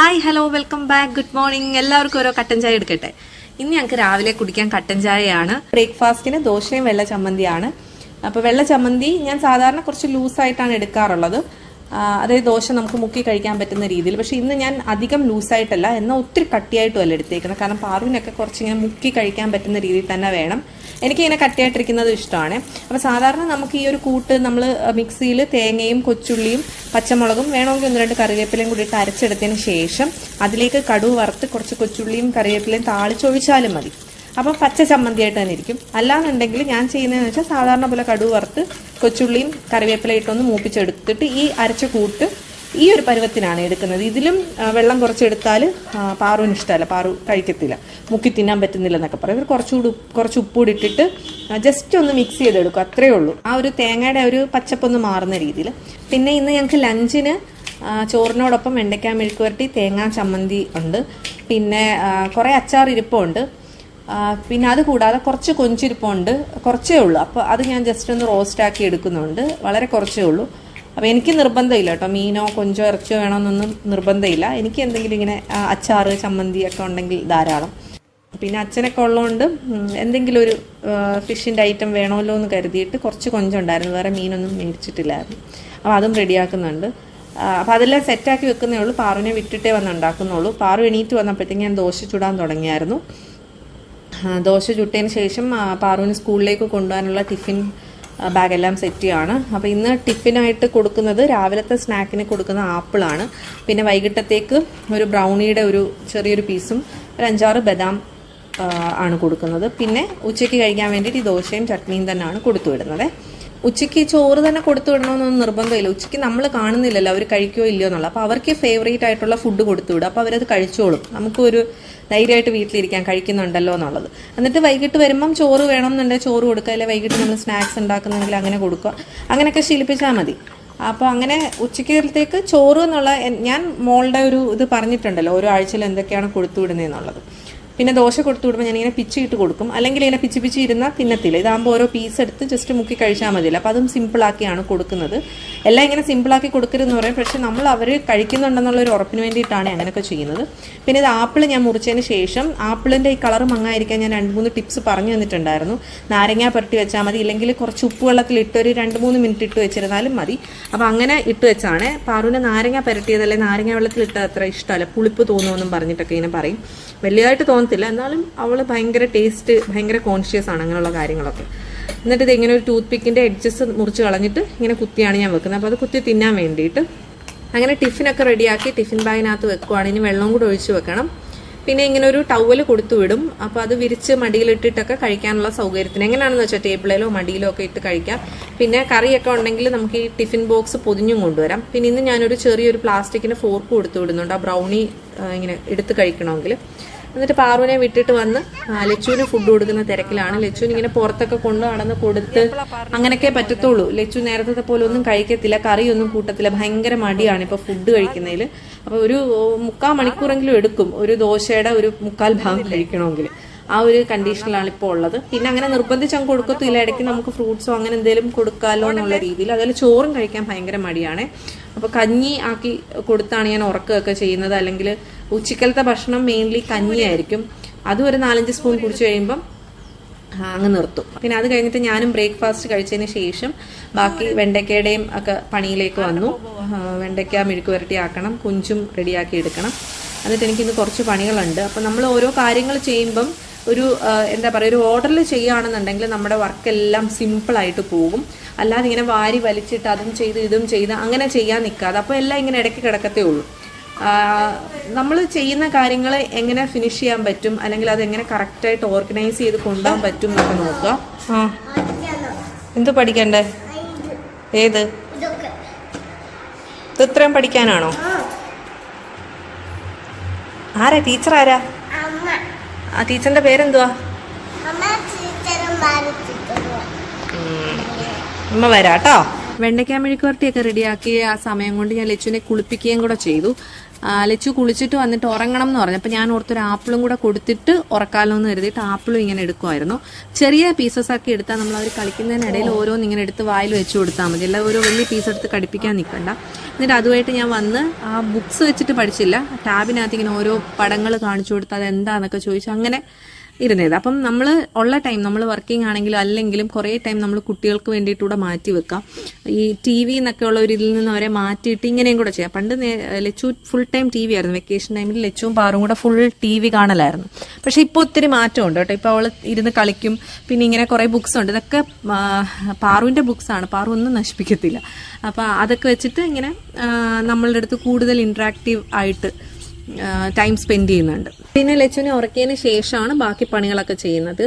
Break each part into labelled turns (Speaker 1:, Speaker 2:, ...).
Speaker 1: Hi hello welcome back good morning എല്ലാവർക്കും ഓരോ കട്ടൻ ചായ എടുക്കട്ടെ. ഇന്ന് ഞങ്ങൾക്ക് രാവിലെ കുടിക്കാൻ കട്ടൻ ചായയാണ്. ബ്രേക്ക്ഫാസ്റ്റിന് ദോശയും വെള്ള ചമ്മന്തിയാണ്. അപ്പോൾ വെള്ള ചമ്മന്തി ഞാൻ സാധാരണ കുറച്ച് ലൂസായിട്ടാണ് എടുക്കാറുള്ളത്. അതായത് ദോശ നമുക്ക് മുക്കി കഴിക്കാൻ പറ്റുന്ന രീതിയിൽ. പക്ഷേ ഇന്ന് ഞാൻ അധികം ലൂസായിട്ടല്ല എന്നാൽ ഒത്തിരി കട്ടിയായിട്ടും അല്ല എടുത്തേക്കുന്നത്. കാരണം പാറുവിനൊക്കെ കുറച്ചിങ്ങനെ മുക്കി കഴിക്കാൻ പറ്റുന്ന രീതിയിൽ തന്നെ വേണം. എനിക്കിങ്ങനെ കട്ടിയായിട്ടിരിക്കുന്നത് ഇഷ്ടമാണ്. അപ്പോൾ സാധാരണ നമുക്ക് ഈ ഒരു കൂട്ട് നമ്മൾ മിക്സിയിൽ തേങ്ങയും കൊച്ചുള്ളിയും പച്ചമുളകും വേണമെങ്കിൽ ഒന്ന് രണ്ട് കറിവേപ്പിലയും കൂടി ഇട്ട് അരച്ചെടുത്തതിന് ശേഷം അതിലേക്ക് കടുവ് വറുത്ത് കുറച്ച് കൊച്ചുള്ളിയും കറിവേപ്പിലയും താളിച്ചൊഴിച്ചാലും മതി. അപ്പോൾ പച്ച ചമ്മന്തിയായിട്ട് തന്നെ ഇരിക്കും. അല്ലാന്നുണ്ടെങ്കിൽ ഞാൻ ചെയ്യുന്നതെന്ന് വെച്ചാൽ സാധാരണ പോലെ കടുവ് വറുത്ത് കൊച്ചുള്ളിയും കറിവേപ്പില ഇട്ടൊന്ന് മൂപ്പിച്ചെടുത്തിട്ട് ഈ അരച്ച കൂട്ട് ഈ ഒരു പരുവത്തിനാണ് എടുക്കുന്നത്. ഇതിലും വെള്ളം കുറച്ചെടുത്താൽ പാറുവിന് ഇഷ്ടമല്ല. പാറു കഴിക്കത്തില്ല. മുക്കി തിന്നാൻ പറ്റുന്നില്ല എന്നൊക്കെ പറയും. ഇവർ കുറച്ചുകൂടി കുറച്ച് ഉപ്പൂടി ഇട്ടിട്ട് ജസ്റ്റ് ഒന്ന് മിക്സ് ചെയ്തെടുക്കും. അത്രയേ ഉള്ളൂ. ആ ഒരു തേങ്ങയുടെ ഒരു പച്ചപ്പൊന്ന് മാറുന്ന രീതിയിൽ. പിന്നെ ഇന്ന് ഞങ്ങൾക്ക് ലഞ്ചിന് ചോറിനോടൊപ്പം വെണ്ടയ്ക്ക മെഴുക്ക് വരട്ടി തേങ്ങാ ചമ്മന്തി ഉണ്ട്. പിന്നെ കുറേ അച്ചാർ ഇരിപ്പുണ്ട്. പിന്നെ അത് കൂടാതെ കുറച്ച് കൊഞ്ചിരിപ്പുണ്ട്. കുറച്ചേ ഉള്ളൂ. അപ്പോൾ അത് ഞാൻ ജസ്റ്റ് ഒന്ന് റോസ്റ്റ് ആക്കി എടുക്കുന്നുണ്ട്. വളരെ കുറച്ചേ ഉള്ളൂ. അപ്പോൾ എനിക്ക് നിർബന്ധമില്ല കേട്ടോ. മീനോ കൊഞ്ചോ ഇറച്ചിയോ വേണമെന്നൊന്നും നിർബന്ധമില്ല. എനിക്ക് എന്തെങ്കിലും ഇങ്ങനെ അച്ചാറ് ചമ്മന്തി ഒക്കെ ഉണ്ടെങ്കിൽ ധാരാളം. പിന്നെ അച്ഛനൊക്കെ ഉള്ളതുകൊണ്ട് എന്തെങ്കിലും ഒരു ഫിഷിന്റെ ഐറ്റം വേണമല്ലോ എന്ന് കരുതിയിട്ട് കുറച്ച് കൊഞ്ചുണ്ടായിരുന്നു. വേറെ മീനൊന്നും മേടിച്ചിട്ടില്ലായിരുന്നു. അപ്പോൾ അതും റെഡിയാക്കുന്നുണ്ട്. അപ്പോൾ അതെല്ലാം സെറ്റാക്കി വെക്കുന്നേ ഉള്ളൂ. പാറുവിനെ വിട്ടിട്ടേ വന്ന് ഉണ്ടാക്കുന്നുള്ളൂ. പാറു എണീറ്റ് വന്നപ്പോഴത്തേക്ക് ഞാൻ ദോശ ചുടാൻ തുടങ്ങിയായിരുന്നു. ദോശ ചുട്ടതിന് ശേഷം പാറുവിന് സ്കൂളിലേക്ക് കൊണ്ടുപോകാനുള്ള ടിഫിൻ ബാഗെല്ലാം സെറ്റിയാണ് അപ്പോൾ ഇന്ന് ടിഫിനായിട്ട് കൊടുക്കുന്നത് രാവിലത്തെ സ്നാക്കിന് കൊടുക്കുന്ന ആപ്പിളാണ്. പിന്നെ വൈകിട്ടത്തേക്ക് ഒരു ബ്രൗണിയുടെ ഒരു ചെറിയൊരു പീസും ഒരു അഞ്ചാറ് ബദാം ആണ് കൊടുക്കുന്നത്. പിന്നെ ഉച്ചയ്ക്ക് കഴിക്കാൻ വേണ്ടിയിട്ട് ഈ ദോശയും ചട്നിയും തന്നെയാണ് കൊടുത്തു വിടുന്നത്. ഉച്ചയ്ക്ക് ചോറ് തന്നെ കൊടുത്തു വിടണമെന്നൊന്നും നിർബന്ധമില്ല. ഉച്ചയ്ക്ക് നമ്മൾ കാണുന്നില്ലല്ലോ അവർ കഴിക്കുകയോ ഇല്ലയോ എന്നുള്ളത്. അപ്പോൾ അവർക്ക് ഫേവറേറ്റ് ആയിട്ടുള്ള ഫുഡ് കൊടുത്തു വിടും. അപ്പോൾ അവരത് കഴിച്ചോളും. നമുക്കൊരു ധൈര്യമായിട്ട് വീട്ടിലിരിക്കാൻ കഴിക്കുന്നുണ്ടല്ലോ എന്നുള്ളത്. എന്നിട്ട് വൈകിട്ട് വരുമ്പം ചോറ് വേണം എന്നുണ്ടെങ്കിൽ ചോറ് കൊടുക്കുക. അല്ലെങ്കിൽ വൈകിട്ട് നമ്മൾ സ്നാക്സ് ഉണ്ടാക്കുന്നെങ്കിൽ അങ്ങനെ കൊടുക്കുക. അങ്ങനെയൊക്കെ ശീലിപ്പിച്ചാൽ മതി. അപ്പോൾ അങ്ങനെ ഉച്ചയ്ക്കത്തേക്ക് ചോറ് എന്നുള്ള ഞാൻ മോളുടെ ഒരു ഇത് പറഞ്ഞിട്ടുണ്ടല്ലോ ഓരോ ആഴ്ചയിൽ എന്തൊക്കെയാണ് കൊടുത്തു വിടുന്നതെന്നുള്ളത്. പിന്നെ ദോശ കൊടുത്തു വിടുമ്പോൾ ഞാനിങ്ങനെ പിച്ചിട്ട് കൊടുക്കും. അല്ലെങ്കിൽ ഇങ്ങനെ പിച്ചി പിച്ചി ഇരുന്നാൽ തിന്നത്തില്ല. ഇതാകുമ്പോൾ ഓരോ പീസ് എടുത്ത് ജസ്റ്റ് മുക്കി കഴിച്ചാൽ മതിയല്ലോ. അപ്പോൾ അതും സിമ്പിളാക്കിയാണ് കൊടുക്കുന്നത്. എല്ലാം ഇങ്ങനെ സിമ്പിളാക്കി കൊടുക്കരുതെന്ന് പറയും. പക്ഷെ നമ്മൾ അവർ കഴിക്കുന്നുണ്ടെന്നുള്ള ഒരു ഉറപ്പിന് വേണ്ടിയിട്ടാണ് അങ്ങനെയൊക്കെ ചെയ്യുന്നത്. പിന്നെ ഇത് ആപ്പിൾ ഞാൻ മുറിച്ചതിന് ശേഷം ആപ്പിളിന്റെ ഈ കളർ മങ്ങായിരിക്കാൻ ഞാൻ രണ്ട് മൂന്ന് ടിപ്സ് പറഞ്ഞു തന്നിട്ടുണ്ടായിരുന്നു. നാരങ്ങ പുരട്ടി വെച്ചാൽ മതി. ഇല്ലെങ്കിൽ കുറച്ച് ഉപ്പ് വെള്ളത്തിൽ ഇട്ട് ഒരു രണ്ട് മൂന്ന് മിനിറ്റ് ഇട്ട് വെച്ചിരുന്നാലും മതി. അപ്പോൾ അങ്ങനെ ഇട്ട് വെച്ചാണ്. പാറുവിന് നാരങ്ങ പുരട്ടിയതല്ലേ നാരങ്ങ വെള്ളത്തിൽ ഇട്ടത് അത്ര ഇഷ്ടമല്ല. പുളിപ്പ് തോന്നുമെന്നും പറഞ്ഞിട്ടൊക്കെ ഇങ്ങനെ പറയും. വലിയതായിട്ട് തോന്നത്തില്ല. എന്നാലും അവൾ ഭയങ്കര ടേസ്റ്റ് ഭയങ്കര കോൺഷ്യസ് ആണ് അങ്ങനെയുള്ള കാര്യങ്ങളൊക്കെ. എന്നിട്ട് ഇത് ഇങ്ങനെ ഒരു ടൂത്ത് പിക്കിന്റെ എഡ്ജസ് മുറിച്ച് കളഞ്ഞിട്ട് ഇങ്ങനെ കുത്തിയാണ് ഞാൻ വെക്കുന്നത്. അപ്പോൾ അത് കുത്തി തിന്നാൻ വേണ്ടിയിട്ട് അങ്ങനെ ടിഫിനൊക്കെ റെഡിയാക്കി ടിഫിൻ ബാഗിനകത്ത് വെക്കുവാണ് ഇനി വെള്ളവും കൂടെ ഒഴിച്ച് വെക്കണം. പിന്നെ ഇങ്ങനെ ഒരു ടവൽ കൊടുത്തു വിടും. അപ്പോൾ അത് വിരിച്ച് മടിയിലിട്ടിട്ടൊക്കെ കഴിക്കാനുള്ള സൗകര്യത്തിന് എങ്ങനെയാണെന്ന് വെച്ചാൽ ടേബിളിലോ മടിയിലോ ഒക്കെ ഇട്ട് കഴിക്കാം. പിന്നെ കറിയൊക്കെ ഉണ്ടെങ്കിൽ നമുക്ക് ഈ ടിഫിൻ ബോക്സ് പൊതിഞ്ഞും കൊണ്ടുവരാം. പിന്നെ ഇന്ന് ഞാനൊരു ചെറിയൊരു പ്ലാസ്റ്റിക്കിന്റെ ഫോർക്ക് കൊടുത്തു വിടുന്നുണ്ട്. ആ ബ്രൗണി ഇങ്ങനെ എടുത്ത് കഴിക്കണമെങ്കിൽ. എന്നിട്ട് പാറുവിനെ വിട്ടിട്ട് വന്ന് ലച്ചുവിന് ഫുഡ് കൊടുക്കുന്ന തിരക്കിലാണ്. ലച്ചുവിന് ഇങ്ങനെ പുറത്തൊക്കെ കൊണ്ടു നടന്ന് കൊടുത്ത് അങ്ങനെയൊക്കെ പറ്റത്തുള്ളൂ. ലച്ചു നേരത്തെ പോലെ ഒന്നും കഴിക്കത്തില്ല കറിയൊന്നും കൂട്ടത്തില്ല ഭയങ്കര മടിയാണ് ഇപ്പൊ ഫുഡ് കഴിക്കുന്നതിൽ അപ്പൊ ഒരു മുക്കാൽ മണിക്കൂറെങ്കിലും എടുക്കും. ഒരു ദോശയുടെ ഒരു മുക്കാൽ ഭാഗം കഴിക്കണമെങ്കിൽ ആ ഒരു കണ്ടീഷനിലാണ് ഇപ്പോൾ ഉള്ളത്. പിന്നെ അങ്ങനെ നിർബന്ധിച്ച് അങ്ങ് കൊടുക്കത്തില്ല ഇടയ്ക്ക് നമുക്ക് ഫ്രൂട്ട്സോ അങ്ങനെ എന്തെങ്കിലും കൊടുക്കാമല്ലോ എന്നുള്ള രീതിയിൽ അതുപോലെ ചോറും കഴിക്കാൻ ഭയങ്കര മടിയാണ്. അപ്പോൾ കഞ്ഞി ആക്കി കൊടുത്താണ് ഞാൻ ഉറക്കുകയൊക്കെ ചെയ്യുന്നത്. അല്ലെങ്കിൽ ഉച്ചക്കലത്തെ ഭക്ഷണം മെയിൻലി കഞ്ഞിയായിരിക്കും അതും ഒരു നാലഞ്ച് സ്പൂൺ കുടിച്ചു കഴിയുമ്പം അങ്ങ് നിർത്തും. പിന്നെ അത് കഴിഞ്ഞിട്ട് ഞാനും ബ്രേക്ക്ഫാസ്റ്റ് കഴിച്ചതിന് ശേഷം ബാക്കി വെണ്ടയ്ക്കയുടെയും ഒക്കെ പണിയിലേക്ക് വന്നു. വെണ്ടയ്ക്ക മെഴുക്ക് വരട്ടി ആക്കണം. കുഞ്ചും റെഡിയാക്കി എടുക്കണം. എന്നിട്ട് എനിക്കിന്ന് കുറച്ച് പണികളുണ്ട്. അപ്പം നമ്മൾ ഓരോ കാര്യങ്ങൾ ചെയ്യുമ്പം ഒരു എന്താ പറയുക ഒരു ഓർഡറിൽ ചെയ്യുകയാണെന്നുണ്ടെങ്കിൽ നമ്മുടെ വർക്കെല്ലാം സിമ്പിളായിട്ട് പോകും. അല്ലാതെ ഇങ്ങനെ വാരി വലിച്ചിട്ട് അതും ചെയ്ത് ഇതും ചെയ്ത് അങ്ങനെ ചെയ്യാൻ നിൽക്കാതെ അപ്പോൾ എല്ലാം ഇങ്ങനെ ഇടയ്ക്ക് കിടക്കത്തേ ഉള്ളൂ. നമ്മൾ ചെയ്യുന്ന കാര്യങ്ങൾ എങ്ങനെ ഫിനിഷ് ചെയ്യാൻ പറ്റും? അല്ലെങ്കിൽ അത് എങ്ങനെ കറക്റ്റായിട്ട് ഓർഗനൈസ് ചെയ്ത് കൊണ്ടുപോകാൻ പറ്റും എന്നൊക്കെ നോക്കുക. ആ. എന്ത് പഠിക്കണ്ടേ? ഏത്? ഇത്രയും പഠിക്കാനാണോ? ആരാ? ടീച്ചർ ആരാ ആ ടീച്ചറിന്റെ പേരെന്തുവാ?
Speaker 2: അമ്മ
Speaker 1: വരാട്ടോ. വെണ്ടയ്ക്കാ മെഴുക്കുവരട്ടിയൊക്കെ റെഡിയാക്കി ആ സമയം കൊണ്ട് ഞാൻ ലച്ചുവിനെ കുളിപ്പിക്കുകയും കൂടെ ചെയ്തു. ലച്ചു കുളിച്ചിട്ട് വന്നിട്ട് ഉറങ്ങണം എന്ന് പറഞ്ഞു. അപ്പോൾ ഞാൻ ഓർത്തൊരു ആപ്പിളും കൂടെ കൊടുത്തിട്ട് ഉറക്കാലോ എന്ന് കരുതിയിട്ട് ആപ്പിളും ഇങ്ങനെ എടുക്കുമായിരുന്നു ചെറിയ പീസസ് ആക്കി എടുത്താൽ നമ്മൾ അവർ കളിക്കുന്നതിനിടയിൽ ഓരോന്ന് ഇങ്ങനെ എടുത്ത് വായിൽ വെച്ച് കൊടുത്താൽ മതി. അല്ല ഓരോ വലിയ പീസ് എടുത്ത് കടിപ്പിക്കാൻ നിൽക്കണ്ട. എന്നിട്ട് അതുമായിട്ട് ഞാൻ വന്ന് ആ ബുക്സ് വെച്ചിട്ട് പഠിച്ചില്ല. ടാബിനകത്ത് ഇങ്ങനെ ഓരോ പടങ്ങൾ കാണിച്ചു കൊടുത്ത് അത് എന്താണെന്നൊക്കെ ചോദിച്ചു. അങ്ങനെ ഇരുന്നത്. അപ്പം നമ്മൾ ഉള്ള ടൈം നമ്മൾ വർക്കിംഗ് ആണെങ്കിലും അല്ലെങ്കിലും കുറേ ടൈം നമ്മൾ കുട്ടികൾക്ക് വേണ്ടിയിട്ടൂടെ മാറ്റി വെക്കാം. ഈ ടി വി എന്നൊക്കെ ഉള്ള ഒരു ഇതിൽ നിന്ന് അവരെ മാറ്റിയിട്ട് ഇങ്ങനെയും കൂടെ ചെയ്യാം. പണ്ട് Lachu full time T V ആയിരുന്നു. വെക്കേഷൻ ടൈമിൽ ലച്ചുവും പാറും കൂടെ ഫുൾ ടി വി കാണലായിരുന്നു. പക്ഷേ ഇപ്പോൾ ഒത്തിരി മാറ്റമുണ്ട് കേട്ടോ. ഇപ്പോൾ അവൾ ഇരുന്ന് കളിക്കും. പിന്നെ ഇങ്ങനെ കുറേ ബുക്സ് ഉണ്ട്. ഇതൊക്കെ പാറുവിന്റെ ബുക്സാണ് പാറു ഒന്നും നശിപ്പിക്കത്തില്ല. അപ്പോൾ അതൊക്കെ വെച്ചിട്ട് ഇങ്ങനെ നമ്മളുടെ അടുത്ത് കൂടുതൽ ഇൻട്രാക്റ്റീവ് ആയിട്ട് ടൈം സ്പെൻഡ് ചെയ്യുന്നുണ്ട്. പിന്നെ ലച്ചുവിനെ ഉറക്കിയതിന് ശേഷമാണ് ബാക്കി പണികളൊക്കെ ചെയ്യുന്നത്.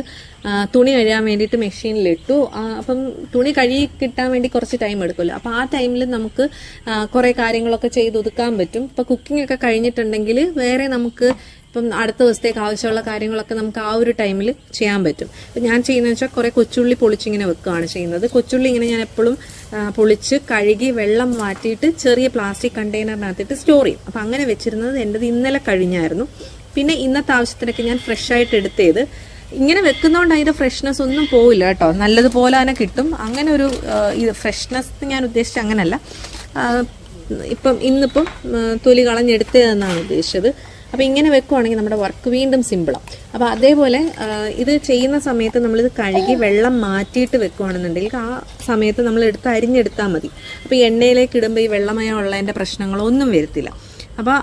Speaker 1: തുണി കഴുകാൻ വേണ്ടിയിട്ട് മെഷീനിലിട്ടു അപ്പം തുണി കഴുകി കിട്ടാൻ വേണ്ടി കുറച്ച് ടൈം എടുക്കുമല്ലോ. അപ്പോൾ ആ ടൈമിൽ നമുക്ക് കുറേ കാര്യങ്ങളൊക്കെ ചെയ്ത് ഒതുക്കാൻ പറ്റും. ഇപ്പോൾ കുക്കിംഗ് ഒക്കെ കഴിഞ്ഞിട്ടുണ്ടെങ്കിൽ വേറെ നമുക്ക് ഇപ്പം അടുത്ത ദിവസത്തേക്ക് ആവശ്യമുള്ള കാര്യങ്ങളൊക്കെ നമുക്ക് ആ ഒരു ടൈമിൽ ചെയ്യാൻ പറ്റും. ഇപ്പം ഞാൻ ചെയ്യുന്നത് വെച്ചാൽ കുറേ കൊച്ചുള്ളി പൊളിച്ചിങ്ങനെ വെക്കുകയാണ് ചെയ്യുന്നത്. കൊച്ചുള്ളി ഇങ്ങനെ ഞാൻ എപ്പോഴും പൊളിച്ച് കഴുകി വെള്ളം മാറ്റിയിട്ട് ചെറിയ പ്ലാസ്റ്റിക് കണ്ടെയ്നറിനകത്തിട്ട് സ്റ്റോർ ചെയ്യും. അപ്പം അങ്ങനെ വെച്ചിരുന്നത് എന്റെത് ഇന്നലെ കഴിഞ്ഞായിരുന്നു. പിന്നെ ഇന്നത്തെ ആവശ്യത്തിനൊക്കെ ഞാൻ ഫ്രഷ് ആയിട്ട് എടുത്തേത്. ഇങ്ങനെ വെക്കുന്നതുകൊണ്ട് അതിന്റെ ഫ്രഷ്നെസ് ഒന്നും പോവില്ല കേട്ടോ. നല്ലതുപോലെ തന്നെ കിട്ടും. അങ്ങനെ ഒരു ഇത് ഫ്രഷ്നെസ് ഞാൻ ഉദ്ദേശിച്ച അങ്ങനല്ല. ഇപ്പം ഇന്നിപ്പം തൊലി കളഞ്ഞെടുത്തതെന്നാണ് ഉദ്ദേശിച്ചത്. അപ്പോൾ ഇങ്ങനെ വെക്കുവാണെങ്കിൽ നമ്മുടെ വർക്ക് വീണ്ടും സിമ്പിളാണ് അപ്പോൾ അതേപോലെ ഇത് ചെയ്യുന്ന സമയത്ത് നമ്മളിത് കഴുകി വെള്ളം മാറ്റിയിട്ട് വെക്കുവാണെന്നുണ്ടെങ്കിൽ ആ സമയത്ത് നമ്മൾ എടുത്ത് അരിഞ്ഞെടുത്താൽ മതി. അപ്പോൾ എണ്ണയിലേക്ക് ഇടുമ്പോൾ ഈ വെള്ളമയം ഉള്ളതിന്റെ പ്രശ്നങ്ങളൊന്നും വരത്തില്ല. അപ്പോൾ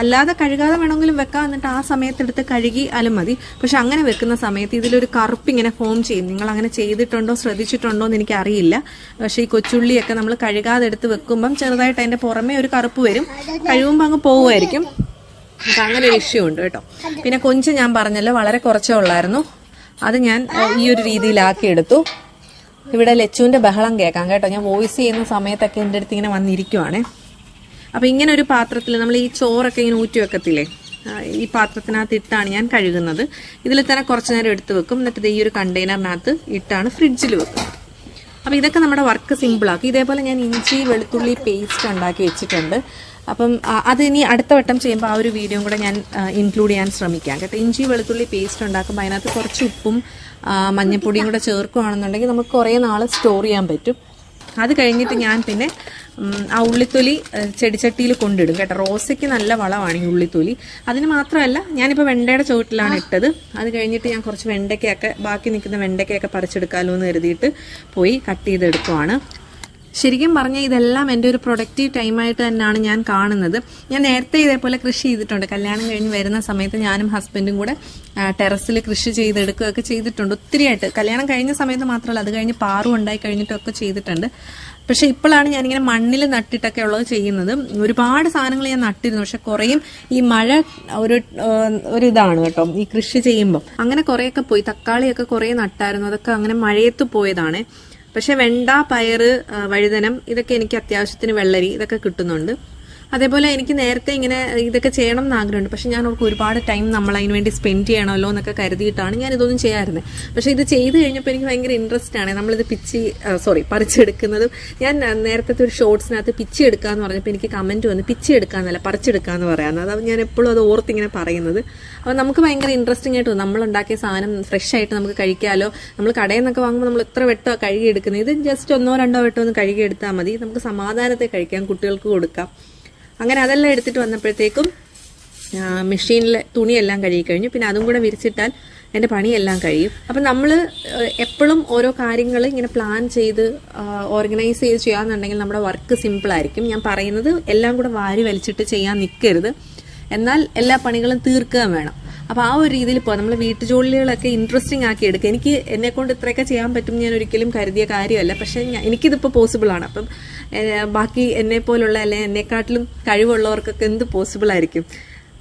Speaker 1: അല്ലാതെ കഴുകാതെ വേണമെങ്കിലും വെക്കാം എന്നിട്ട് ആ സമയത്ത് എടുത്ത് കഴുകി അലും മതി. പക്ഷെ അങ്ങനെ വെക്കുന്ന സമയത്ത് ഇതിലൊരു കറുപ്പ് ഇങ്ങനെ ഫോം ചെയ്യും. നിങ്ങൾ അങ്ങനെ ചെയ്തിട്ടുണ്ടോ ശ്രദ്ധിച്ചിട്ടുണ്ടോ എന്ന് എനിക്കറിയില്ല. പക്ഷേ ഈ കൊച്ചുള്ളിയൊക്കെ നമ്മൾ കഴുകാതെ എടുത്ത് വെക്കുമ്പം ചെറുതായിട്ട് അതിന്റെ പുറമേ ഒരു കറുപ്പ് വരും. കഴുകുമ്പോൾ അങ്ങ് പോവുമായിരിക്കും. അപ്പം അങ്ങനെ ഒരു ഇഷ്യൂ ഉണ്ട് കേട്ടോ. പിന്നെ കൊഞ്ച് ഞാൻ പറഞ്ഞല്ലോ വളരെ കുറച്ചേ ഉള്ളായിരുന്നു. അത് ഞാൻ ഈ ഒരു രീതിയിലാക്കി എടുത്തു ഇവിടെ ലച്ചുവിന്റെ ബഹളം കേൾക്കാം കേട്ടോ. ഞാൻ വോയിസ് ചെയ്യുന്ന സമയത്തൊക്കെ എന്റെ അടുത്ത് ഇങ്ങനെ വന്നിരിക്കുവാണേ. അപ്പോൾ ഇങ്ങനെ ഒരു പാത്രത്തിൽ നമ്മൾ ഈ ചോറൊക്കെ ഇങ്ങനെ ഊറ്റി വെക്കത്തില്ലേ? ഈ പാത്രത്തിനകത്ത് ഇട്ടാണ് ഞാൻ കഴുകുന്നത്. ഇതിൽ തന്നെ കുറച്ച് നേരം എടുത്ത് വെക്കും. എന്നിട്ട് ഈ ഒരു കണ്ടെയ്നറിനകത്ത് ഇട്ടാണ് ഫ്രിഡ്ജിൽ വെക്കുന്നത്. അപ്പോൾ ഇതൊക്കെ നമ്മുടെ വർക്ക് സിമ്പിളാക്കി ഇതേപോലെ ഞാൻ ഇഞ്ചി വെളുത്തുള്ളി പേസ്റ്റ് ഉണ്ടാക്കി വെച്ചിട്ടുണ്ട്. അപ്പം അത് ഇനി അടുത്ത വട്ടം ചെയ്യുമ്പോൾ ആ ഒരു വീഡിയോ കൂടെ ഞാൻ ഇൻക്ലൂഡ് ചെയ്യാൻ ശ്രമിക്കാം. കേട്ടോ ഇഞ്ചി വെളുത്തുള്ളി പേസ്റ്റ് ഉണ്ടാക്കുമ്പോൾ അതിനകത്ത് കുറച്ച് ഉപ്പും മഞ്ഞൾപ്പൊടിയും കൂടെ ചേർക്കുകയാണെന്നുണ്ടെങ്കിൽ നമുക്ക് കുറേ നാൾ സ്റ്റോർ ചെയ്യാൻ പറ്റും. അത് കഴിഞ്ഞിട്ട് ഞാൻ പിന്നെ ആ ഉള്ളിത്തൊലി ചെടിച്ചട്ടിയിൽ കൊണ്ടിടും കേട്ടോ. റോസയ്ക്ക് നല്ല വളമാണ് ഈ ഉള്ളിത്തൊലി. അതിന് മാത്രമല്ല ഞാനിപ്പോൾ വെണ്ടയുടെ ചുവട്ടിലാണ് ഇട്ടത്. അത് കഴിഞ്ഞിട്ട് ഞാൻ കുറച്ച് വെണ്ടയ്ക്കയൊക്കെ ബാക്കി നിൽക്കുന്ന വെണ്ടയ്ക്കയൊക്കെ പറിച്ചെടുക്കാമല്ലോ എന്ന് കരുതിയിട്ട് പോയി കട്ട് ചെയ്തെടുക്കുവാണ്. ശരിക്കും പറഞ്ഞാൽ ഇതെല്ലാം എന്റെ ഒരു പ്രൊഡക്റ്റീവ് ടൈമായിട്ട് തന്നെയാണ് ഞാൻ കാണുന്നത്. ഞാൻ നേരത്തെ ഇതേപോലെ കൃഷി ചെയ്തിട്ടുണ്ട്. കല്യാണം കഴിഞ്ഞ് വരുന്ന സമയത്ത് ഞാനും ഹസ്ബൻഡും കൂടെ ടെറസിൽ കൃഷി ചെയ്തെടുക്കുകയൊക്കെ ചെയ്തിട്ടുണ്ട്. ഒത്തിരിയായിട്ട് കല്യാണം കഴിഞ്ഞ സമയത്ത് മാത്രമല്ല അത് കഴിഞ്ഞ് പാറും ഉണ്ടായി കഴിഞ്ഞിട്ടൊക്കെ ചെയ്തിട്ടുണ്ട്. പക്ഷേ ഇപ്പോഴാണ് ഞാനിങ്ങനെ മണ്ണിൽ നട്ടിട്ടൊക്കെ ഉള്ളത് ചെയ്യുന്നത്. ഒരുപാട് സാധനങ്ങൾ ഞാൻ നട്ടിരുന്നു. പക്ഷെ കുറേയും ഈ മഴ ഒരു ഒരു ഇതാണ് കേട്ടോ ഈ കൃഷി ചെയ്യുമ്പോൾ അങ്ങനെ കുറേയൊക്കെ പോയി. തക്കാളിയൊക്കെ കുറേ നട്ടായിരുന്നു. അതൊക്കെ അങ്ങനെ മഴയത്ത് പോയതാണ്. പക്ഷെ വെണ്ട പയറ് വഴുതനം ഇതൊക്കെ എനിക്ക് അത്യാവശ്യത്തിന് വെള്ളരി ഇതൊക്കെ കിട്ടുന്നുണ്ട്. അതേപോലെ എനിക്ക് നേരത്തെ ഇങ്ങനെ ഇതൊക്കെ ചെയ്യണം എന്ന് ആഗ്രഹമുണ്ട്. പക്ഷെ ഞാൻ അവർക്ക് ഒരുപാട് ടൈം നമ്മൾ അതിന് വേണ്ടി സ്പെൻഡ് ചെയ്യണമല്ലോ എന്നൊക്കെ കരുതിയിട്ടാണ് ഞാൻ ഇതൊന്നും ചെയ്യാറുന്നത്. പക്ഷെ ഇത് ചെയ്ത് കഴിഞ്ഞപ്പോൾ എനിക്ക് ഭയങ്കര ഇൻട്രസ്റ്റ് ആണ്. നമ്മളിത് പിച്ചി സോറി പറിച്ചെടുക്കുന്നതും ഞാൻ നേരത്തെ ഒരു ഷോർട്സിനകത്ത് പിച്ചി എടുക്കാന്ന് പറഞ്ഞപ്പോൾ എനിക്ക് കമന്റ് വന്ന് പിച്ചി എടുക്കാന്നല്ല പറിച്ചെടുക്കാന്ന് പറയാമെന്ന് അത് ഞാൻ എപ്പോഴും അത് ഓർത്തിങ്ങനെ പറയുന്നത്. അപ്പോൾ നമുക്ക് ഭയങ്കര ഇൻട്രസ്റ്റിംഗ് ആയിട്ട് നമ്മൾ ഉണ്ടാക്കിയ സാധനം ഫ്രഷ് ആയിട്ട് നമുക്ക് കഴിക്കാമല്ലോ നമ്മൾ കടയിൽ നിന്നൊക്കെ വാങ്ങുമ്പോൾ നമ്മൾ എത്ര വെട്ടോ കഴുകി എടുക്കുന്നത് ഇത് ജസ്റ്റ് ഒന്നോ രണ്ടോ വെട്ടോ ഒന്ന് കഴുകി എടുത്താൽ മതി. നമുക്ക് സമാധാനത്തെ കഴിക്കാം കുട്ടികൾക്ക് കൊടുക്കാം. അങ്ങനെ അതെല്ലാം എടുത്തിട്ട് വന്നപ്പോഴത്തേക്കും മെഷീനിലെ തുണിയെല്ലാം കഴുകി കഴിഞ്ഞു. പിന്നെ അതും കൂടെ വിരിച്ചിട്ടാൽ എന്റെ പണിയെല്ലാം കഴിയും. അപ്പം നമ്മൾ എപ്പോഴും ഓരോ കാര്യങ്ങൾ ഇങ്ങനെ പ്ലാൻ ചെയ്ത് ഓർഗനൈസ് ചെയ്ത് ചെയ്യാമെന്നുണ്ടെങ്കിൽ നമ്മുടെ വർക്ക് സിമ്പിളായിരിക്കും ഞാൻ പറയുന്നത് എല്ലാം കൂടെ വാരി വലിച്ചിട്ട് ചെയ്യാൻ നിൽക്കരുത് എന്നാൽ എല്ലാ പണികളും തീർക്കുകയും വേണം. അപ്പോൾ ആ ഒരു രീതിയിൽ ഇപ്പോൾ നമ്മൾ വീട്ടുജോലികളൊക്കെ ഇൻട്രസ്റ്റിംഗ് ആക്കി എടുക്കുക. എനിക്ക് എന്നെക്കൊണ്ട് ഇത്രയൊക്കെ ചെയ്യാൻ പറ്റും ഞാൻ ഒരിക്കലും കരുതിയ കാര്യമല്ല. പക്ഷേ എനിക്കിതിപ്പോൾ പോസിബിളാണ് അപ്പം ബാക്കി എന്നെ പോലുള്ള അല്ലെങ്കിൽ എന്നെക്കാട്ടിലും കഴിവുള്ളവർക്കൊക്കെ എന്ത് പോസിബിൾ ആയിരിക്കും?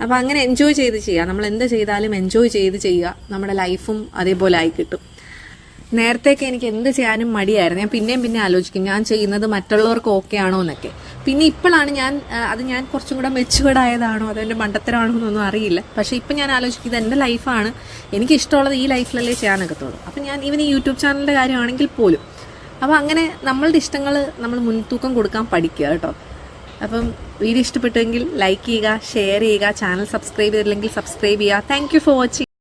Speaker 1: അപ്പോൾ അങ്ങനെ എൻജോയ് ചെയ്ത് ചെയ്യുക. നമ്മൾ എന്ത് ചെയ്താലും എൻജോയ് ചെയ്ത് ചെയ്യുക. നമ്മുടെ ലൈഫും അതേപോലെ ആയി കിട്ടും. നേരത്തെയൊക്കെ എനിക്ക് എന്ത് ചെയ്യാനും മടിയായിരുന്നു. ഞാൻ പിന്നെയും പിന്നെ ആലോചിക്കും. ഞാൻ ചെയ്യുന്നത് മറ്റുള്ളവർക്ക് ഓക്കെ ആണോ എന്നൊക്കെ. പിന്നെ ഇപ്പോഴാണ് ഞാൻ അത് ഞാൻ കുറച്ചും കൂടെ മെച്ചുവേർഡ് ആയതാണോ അതോ മണ്ടത്തരമാണോ എന്നൊന്നും അറിയില്ല. പക്ഷേ ഇപ്പം ഞാൻ ആലോചിക്കുന്നത് എന്റെ ലൈഫാണ് എനിക്ക് ഇഷ്ടമുള്ളത് ഈ ലൈഫിലല്ലേ ചെയ്യാനൊക്കത്തുള്ളൂ. അപ്പം ഞാൻ ഈവൻ ഈ യൂട്യൂബ് ചാനലിന്റെ കാര്യമാണെങ്കിൽ പോലും അപ്പോൾ അങ്ങനെ നമ്മളുടെ ഇഷ്ടങ്ങൾ നമ്മൾ മുൻതൂക്കം കൊടുക്കാൻ പഠിക്കുക കേട്ടോ. അപ്പം വീഡിയോ ഇഷ്ടപ്പെട്ടുവെങ്കിൽ ലൈക്ക് ചെയ്യുക ഷെയർ ചെയ്യുക ചാനൽ സബ്സ്ക്രൈബ് ചെയ്തില്ലെങ്കിൽ സബ്സ്ക്രൈബ് ചെയ്യുക. Thank for watching